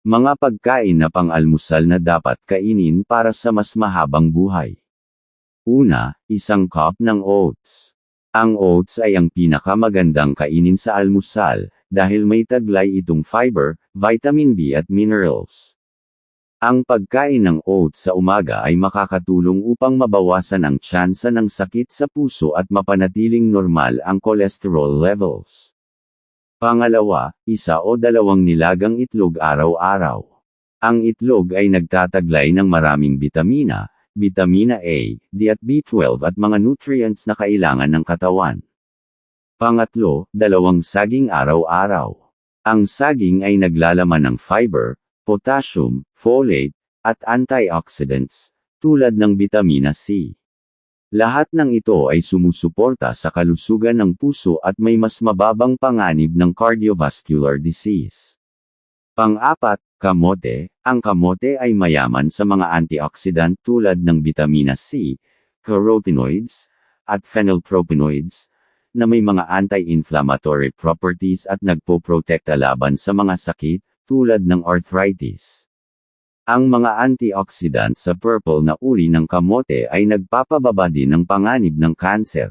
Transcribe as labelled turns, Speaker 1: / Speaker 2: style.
Speaker 1: Mga pagkain na pang-almusal na dapat kainin para sa mas mahabang buhay. Una, isang cup ng oats. Ang oats ay ang pinakamagandang kainin sa almusal, dahil may taglay itong fiber, vitamin B at minerals. Ang pagkain ng oats sa umaga ay makakatulong upang mabawasan ang tsansa ng sakit sa puso at mapanatiling normal ang cholesterol levels. Pangalawa, isa o dalawang nilagang itlog araw-araw. Ang itlog ay nagtataglay ng maraming bitamina, vitamina A, D at B12 at mga nutrients na kailangan ng katawan. Pangatlo, dalawang saging araw-araw. Ang saging ay naglalaman ng fiber, potassium, folate, at antioxidants, tulad ng vitamina C. Lahat ng ito ay sumusuporta sa kalusugan ng puso at may mas mababang panganib ng cardiovascular disease. Pang-apat, kamote. Ang kamote ay mayaman sa mga antioxidant tulad ng vitamina C, carotenoids, at phenylpropanoids, na may mga anti-inflammatory properties at nagpoprotekta laban sa mga sakit, tulad ng arthritis. Ang mga antioxidant sa purple na uri ng kamote ay nagpapababa din ng panganib ng kanser.